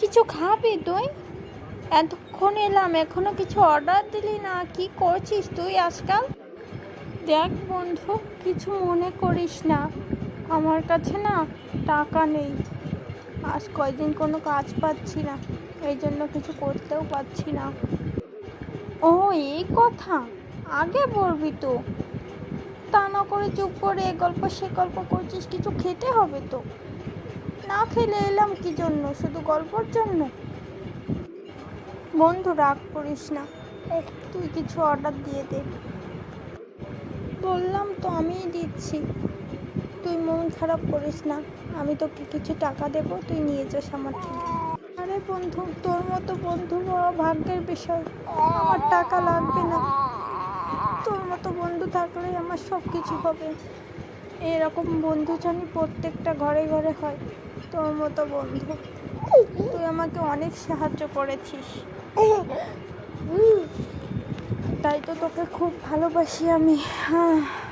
কিছু খাবি তুই? এতক্ষণ এলাম, এখনও কিছু অর্ডার দিলি না, কি করছিস তুই আজকাল? দেখ বন্ধু, কিছু মনে করিস না, আমার কাছে না টাকা নেই। আজ কয়দিন কোনো কাজ পাচ্ছি না, এই জন্য কিছু করতেও পারছি না। ও, এই কথা? আগে বলবি তো। তা না করে চুপ করে এ গল্প সে গল্প করছিস, কিছু খেতে হবে তো। না খেলে এলাম কি জন্য? শুধু গল্পর জন্য? বন্ধু, রাগ করিস না। তুই কিছু অর্ডার দিয়ে দে। বললাম তো আমিই দিচ্ছি। তুই মন খারাপ করিস না। আমি তোকে কিছু টাকা দেবো, তুই নিয়ে যাস আমার থেকে আরে বন্ধু, তোর মতো বন্ধু বড় ভাগ্যের বিষয়। আমার টাকা লাগবে না। তোর মতো বন্ধু থাকলেই আমার সব কিছু হবে। এরকম বন্ধু জানি প্রত্যেকটা ঘরে ঘরে হয়। তোর মতো বন্ধু। তুই আমাকে অনেক সাহায্য করেছিস। তাই তো তোকে খুব ভালোবাসি আমি। হ্যাঁ।